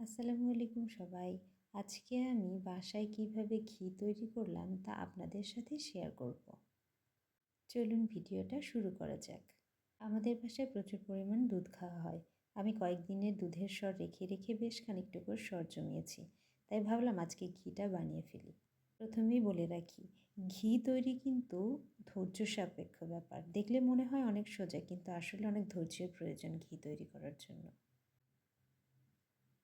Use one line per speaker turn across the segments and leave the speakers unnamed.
আসসালামু আলাইকুম সবাই। আজকে আমি বাসায় কীভাবে ঘি তৈরি করলাম তা আপনাদের সাথে শেয়ার করব। চলুন ভিডিওটা শুরু করা যাক। আমাদের বাসায় প্রচুর পরিমাণ দুধ খাওয়া হয়। আমি কয়েকদিনের দুধের স্বর রেখে রেখে বেশ খানিকটুকু স্বর জমিয়েছি। তাই ভাবলাম আজকে ঘিটা বানিয়ে ফেলি। প্রথমেই বলে রাখি, ঘি তৈরি কিন্তু ধৈর্য সাপেক্ষ ব্যাপার। দেখলে মনে হয় অনেক সোজা, কিন্তু আসলে অনেক ধৈর্যের প্রয়োজন ঘি তৈরি করার জন্য।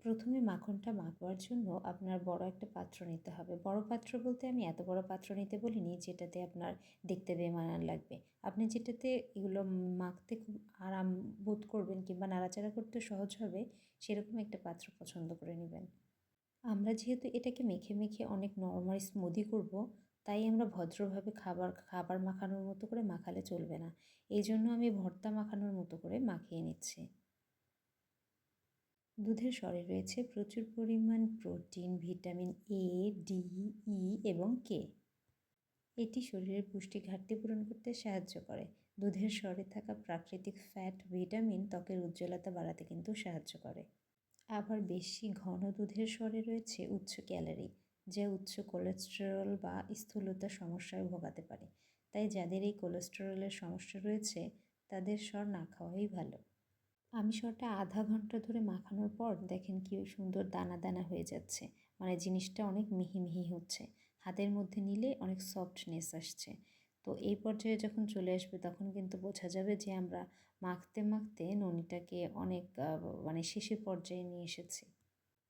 প্রথমে মাখনটা মাখবার জন্য আপনার বড় একটা পাত্র নিতে হবে। বড় পাত্র বলতে আমি এত বড় পাত্র নিতে বলিনি যেটাতে আপনার দেখতে বেমানান লাগবে। আপনি যেটাতে এগুলো মাখতে খুব আরাম বোধ করবেন কিংবা নাড়াচাড়া করতে সহজ হবে, সেরকম একটা পাত্র পছন্দ করে নেবেন। আমরা যেহেতু এটাকে মেখে মেখে অনেক নর্মাল স্মুদি করব, তাই আমরা ভদ্রভাবে খাবার খাবার মাখানোর মতো করে মাখালে চলবে না। এই জন্য আমি ভর্তা মাখানোর মতো করে মাখিয়ে নিচ্ছি। দুধের স্বরে রয়েছে প্রচুর পরিমাণ protein, vitamin A D E এবং কে এটি শরীরের পুষ্টি ঘাটতি পূরণ করতে সাহায্য করে। দুধের স্বরে থাকা প্রাকৃতিক ফ্যাট ভিটামিন ত্বকের উজ্জ্বলতা বাড়াতে কিন্তু সাহায্য করে। আবার বেশি ঘন দুধের স্বরে রয়েছে উচ্চ ক্যালারি, যা উচ্চ কোলেস্টেরল বা স্থূলতার সমস্যায় ভোগাতে পারে। তাই যাদের এই কোলেস্টেরলের সমস্যা রয়েছে, তাদের স্বর না খাওয়াই ভালো। আমি সরটা আধা ঘণ্টা ধরে মাখানোর পর দেখেন কি সুন্দর দানা দানা হয়ে যাচ্ছে। মানে জিনিসটা অনেক মিহি মিহি হচ্ছে। হাতের মধ্যে নিলে অনেক সফটনেস আসছে। তো এই পর্যায়ে যখন চলে আসবে তখন কিন্তু বোঝা যাবে যে আমরা মাখতে মাখতে ননিটাকে অনেক মানে শেষের পর্যায়ে নিয়ে এসেছি।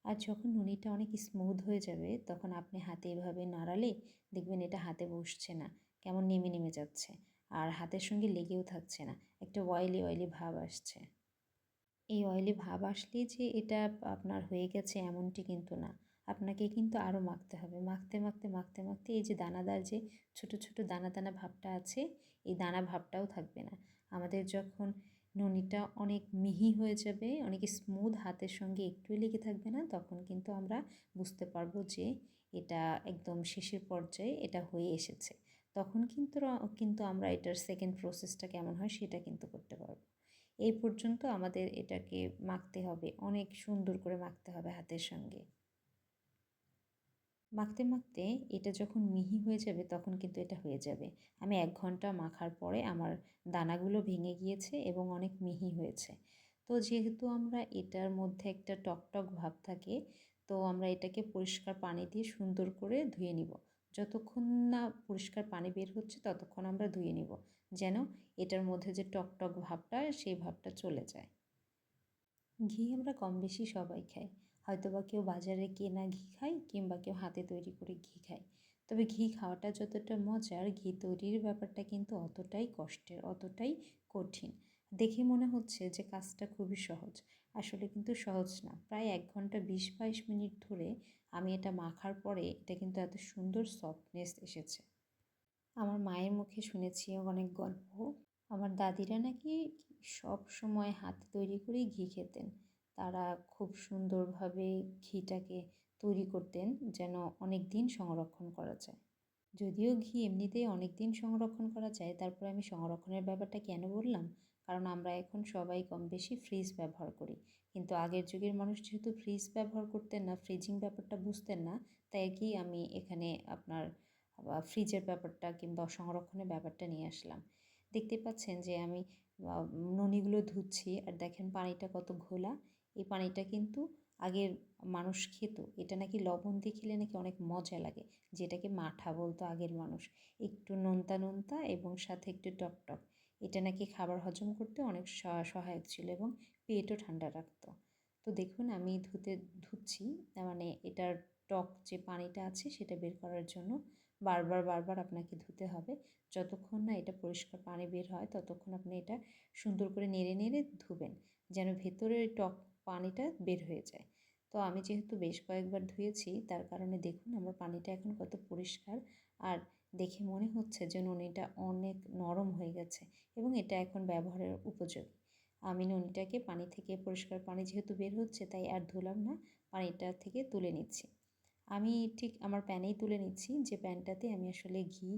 আর যখন ননিটা অনেক স্মুথ হয়ে যাবে তখন আপনি হাতে এভাবে নাড়ালে দেখবেন এটা হাতে বসছে না। কেমন নেমে নেমে যাচ্ছে। আর হাতের সঙ্গে লেগেও থাকছে না। একটা অয়েলি অয়েলি ভাব আসছে। এই অয়েলি ভাব আসলেই যে এটা আপনার হয়ে গেছে এমনটি কিন্তু না। আপনাকে কিন্তু আরও মাখতে হবে। মাখতে মাখতে মাখতে মাখতে এই যে দানাদার যে ছোট ছোট দানা দানা ভাবটা আছে, এই দানা ভাবটাও থাকবে না। আমাদের যখন ননিটা অনেক মিহি হয়ে যাবে, অনেক স্মুথ হাতের সঙ্গে একটু লেগে থাকবে না, তখন কিন্তু আমরা বুঝতে পারব যে এটা একদম শেষের পর্যায়ে এটা হয়ে এসেছে। তখন কিন্তু কিন্তু আমরা এটার সেকেন্ড প্রসেসটা কেমন হয় সেটা কিন্তু করতে পারব। এই পর্যন্ত আমাদের এটাকে মাখতে হবে, অনেক সুন্দর করে মাখতে হবে হাতের সঙ্গে। মাখতে মাখতে এটা যখন মিহি হয়ে যাবে তখন কিন্তু এটা হয়ে যাবে। আমি এক ঘণ্টা মাখার পরে আমার দানাগুলো ভেঙে গিয়েছে এবং অনেক মিহি হয়েছে। তো যেহেতু আমরা এটার মধ্যে একটা টকটক ভাব থাকে, তো আমরা এটাকে পরিষ্কার পানি দিয়ে সুন্দর করে ধুয়ে নিব। যতক্ষণ না পরিষ্কার পানি বের হচ্ছে, ততক্ষণ আমরা ধুয়ে নিব। যেন এটার মধ্যে যে টকটক ভাবটা, সেই ভাবটা চলে যায়। ঘি আমরা কম বেশি সবাই খাই। হয়তো বা কেউ বাজারে কেনা ঘি খায়, কিংবা কেউ হাতে তৈরি করে ঘি খায়। তবে ঘি খাওয়াটা যতটা মজার, ঘি তৈরির ব্যাপারটা কিন্তু অতটাই কষ্টের, অতটাই কঠিন। দেখে মনে হচ্ছে যে কাজটা খুবই সহজ। আসলে কিন্তু সহজ না। প্রায় এক ঘণ্টা বিশ বাইশ মিনিট ধরে আমি এটা মাখার পরে এটা কিন্তু এত সুন্দর সফটনেস এসেছে। আমার মায়ের মুখে শুনেছি অনেক গল্প। আমার দাদিরা নাকি সব সময় হাতে তৈরি করেই ঘি খেতেন। তারা খুব সুন্দরভাবে ঘিটাকে তৈরি করতেন যেন অনেক দিন সংরক্ষণ করা যায়। যদিও ঘি এমনিতেই অনেক দিন সংরক্ষণ করা যায়, তারপর আমি সংরক্ষণের ব্যাপারটা কেন বললাম? কারণ আমরা এখন সবাই কম বেশি ফ্রিজ ব্যবহার করি। কিন্তু আগের যুগের মানুষ যেহেতু ফ্রিজ ব্যবহার করতেন না ফ্রিজিং ব্যাপারটা বুঝতেন না, তাই কি আমি এখানে আপনার ফ্রিজের ব্যাপারটা কিংবা সংরক্ষণের ব্যাপারটা নিয়ে আসলাম। দেখতে পাচ্ছেন যে আমি ননিগুলো ধুচ্ছি, আর দেখেন পানিটা কত ঘোলা। এই পানিটা কিন্তু আগের মানুষ খেত, এটা নাকি লবণ দিয়ে খেলে নাকি অনেক মজা লাগে। যেটাকে মাঠা বলতো আগের মানুষ। একটু নোনতা নোনতা এবং সাথে একটু টকটক এটা নাকি খাবার হজম করতে অনেক সহায়ক ছিল এবং পেটও ঠান্ডা রাখতো। তো দেখুন, আমি ধুতে, ধুচ্ছি মানে এটার টক যে পানিটা আছে সেটা বের করার জন্য বারবার বারবার আপনাকে ধুতে হবে। যতক্ষণ না এটা পরিষ্কার পানি বের হয়, ততক্ষণ আপনি এটা সুন্দর করে নেড়ে নেড়ে ধুবেন। যেন ভেতরের টক পানিটা বের হয়ে যায়। তো আমি যেহেতু বেশ কয়েকবার ধুয়েছি, তার কারণে দেখুন আমার পানিটা এখন কত পরিষ্কার। আর দেখে মনে হচ্ছে যে ননিটা অনেক নরম হয়ে গেছে এবং এটা এখন ব্যবহারের উপযোগী। আমি ননিটাকে পানি থেকে পরিষ্কার পানি যেহেতু বের হচ্ছে, তাই আর ধুলাম না, পানিটা থেকে তুলে নিচ্ছি। আমি ঠিক আমার প্যানেই তুলে নিচ্ছি, যে প্যানটাতে আমি আসলে ঘি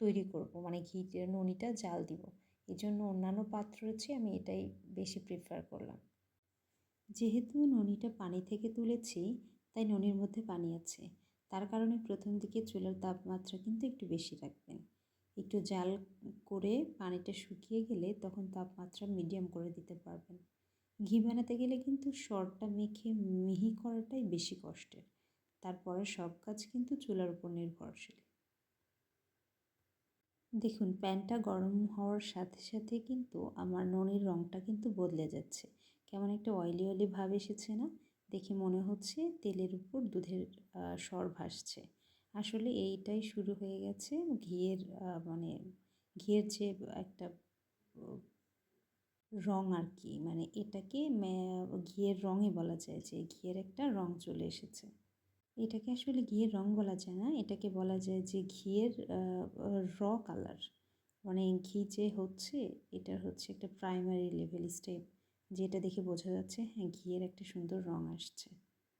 তৈরি করব মানে ঘি ননিটা জাল দিব। এই জন্য অন্যান্য পাত্র রয়েছে, আমি এটাই বেশি প্রিফার করলাম। যেহেতু ননিটা পানি থেকে তুলেছি, তাই ননির মধ্যে পানি আছে। তার কারণে প্রথম দিকে চুলার তাপমাত্রা কিন্তু একটু বেশি রাখবেন। একটু জাল করে পানিটা শুকিয়ে গেলে তখন তাপমাত্রা মিডিয়াম করে দিতে পারবেন। ঘি বানাতে গেলে কিন্তু সরটা মেখে মিহি করাটাই বেশি কষ্টের। তারপরে সব কাজ কিন্তু চুলার উপর নির্ভরশীল। দেখুন, প্যানটা গরম হওয়ার সাথে সাথে কিন্তু আমার ননির রঙটা কিন্তু বদলে যাচ্ছে। কেমন একটা অয়েলি অয়েলি ভাব এসেছে না? দেখে মনে হচ্ছে তেলের উপর দুধের স্বর ভাসছে। আসলে এইটাই শুরু হয়ে গেছে ঘিয়ের মানে ঘিয়ের যে একটা রং আর কি মানে এটাকে ঘিয়ের রঙই বলা যায় যে ঘিয়ের একটা রং চলে এসেছে। এটাকে আসলে ঘিয়ের রং বলা যায় না, এটাকে বলা যায় যে ঘিয়ের র কালার মানে ঘি যে হচ্ছে এটা হচ্ছে একটা প্রাইমারি লেভেল স্টেপ যেটা দেখে বোঝা যাচ্ছে হ্যাঁ ঘিয়ের একটা সুন্দর রং আসছে।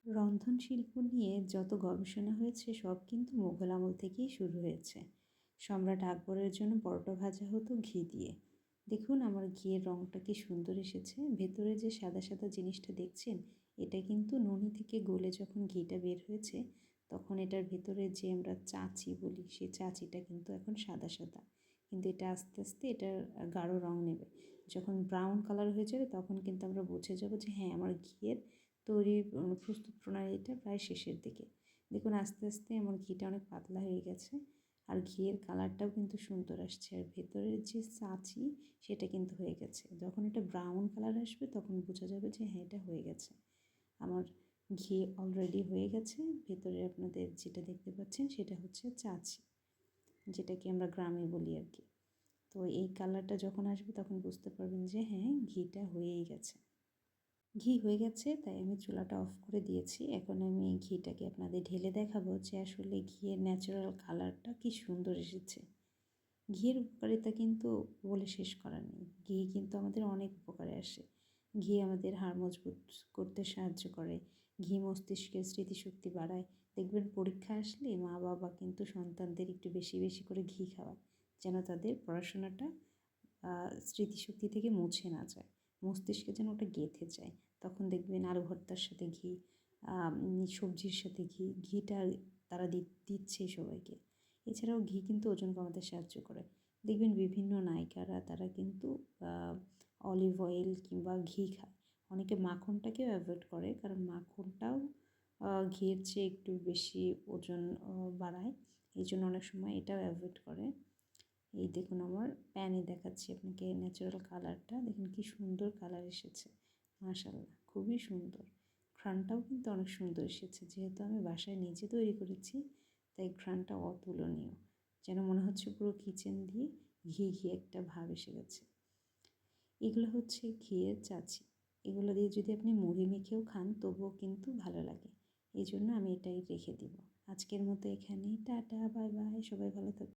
রন্ধন শিল্প নিয়ে যত গবেষণা হয়েছে, সব কিন্তু মোঘল আমল থেকেই শুরু হয়েছে। সম্রাট আকবরের জন্য পরোটা ভাজা হতো ঘি দিয়ে। দেখুন আমার ঘিয়ের রঙটা কি সুন্দর এসেছে। ভেতরে যে সাদা সাদা জিনিসটা দেখছেন, এটা কিন্তু ননি থেকে গলে যখন ঘিটা বের হয়েছে, তখন এটার ভেতরে যে আমরা চাচি বলি, সেই চাচিটা কিন্তু এখন সাদা সাদা। কিন্তু এটা আস্তে আস্তে এটার গাঢ় রং নেবে। যখন ব্রাউন কালার হয়ে যাবে তখন কিন্তু আমরা বুঝে যাব যে হ্যাঁ আমার ঘিয়ের তৈরি প্রস্তুত প্রণালীটা প্রায় শেষের দিকে। দেখুন, আস্তে আস্তে আমার ঘিটা অনেক পাতলা হয়ে গেছে আর ঘিয়ের কালারটাও কিন্তু সুন্দর আসছে আর ভেতরের যে চাচি সেটা কিন্তু হয়ে গেছে। যখন এটা ব্রাউন কালার আসবে তখন বোঝা যাবে যে হ্যাঁ এটা হয়ে গেছে। আমার ঘি অলরেডি হয়ে গেছে। ভেতরে আপনাদের যেটা দেখতে পাচ্ছেন সেটা হচ্ছে চাচি, যেটাকে আমরা গ্রামে বলি আর কি। তো এই কালারটা যখন আসবে তখন বুঝতে পারবেন যে হ্যাঁ ঘিটা হয়েই গেছে। ঘি হয়ে গেছে, তাই আমি চুলাটা অফ করে দিয়েছি। এখন আমি ঘিটাকে আপনাদের ঢেলে দেখাবো যে আসলে ঘিয়ের ন্যাচারাল কালারটা কি সুন্দর এসেছে। ঘিয়ের উপকারিতা কিন্তু বলে শেষ করার নেই। ঘি কিন্তু আমাদের অনেক উপকারে আসে। ঘি আমাদের হাড় মজবুত করতে সাহায্য করে, ঘি মস্তিষ্কের স্মৃতিশক্তি বাড়ায়। দেখবেন পরীক্ষা আসলে মা বাবা কিন্তু সন্তানদের একটু বেশি বেশি করে ঘি খাওয়ায়। যেন তাদের পড়াশোনাটা স্মৃতিশক্তি থেকে মুছে না যায়। মস্তিষ্কে যেন ওটা গেঁথে যায়। তখন দেখবেন আলু ভর্তার সাথে ঘি সবজির সাথে ঘি, ঘিটা তারা দিচ্ছে সবাইকে। এছাড়াও ঘি কিন্তু ওজন কমাতে সাহায্য করে। দেখবেন বিভিন্ন নায়িকারা তারা কিন্তু অলিভ অয়েল কিংবা ঘি খায়। অনেকে মাখনটাকেও অ্যাভয়েড করে কারণ মাখনটাও ঘিয়ের চেয়ে একটু বেশি ওজন বাড়ায়। এই জন্য অনেক সময় এটাও অ্যাভয়েড করে। এই দেখুন আমার প্যানে দেখাচ্ছি আপনাকে ন্যাচারাল কালারটা দেখুন কি সুন্দর কালার এসেছে মাশাল্লাহ খুবই সুন্দর। ঘ্রানটাও কিন্তু অনেক সুন্দর এসেছে, যেহেতু আমি বাসায় নিজে তৈরি করেছি, তাই ঘ্রানটা অতুলনীয়। যেন মনে হচ্ছে পুরো কিচেন দিয়ে ঘি ঘি একটা ভাব এসে গেছে। এগুলো হচ্ছে ঘিয়ের চাচি। এগুলো দিয়ে যদি আপনি মুড়ি মেখেও খান, তবুও কিন্তু ভালো লাগে। এই জন্য আমি এটাই রেখে দিব। আজকের মতো এখানেই, টাটা বাই বাই সবাই ভালো থাকবে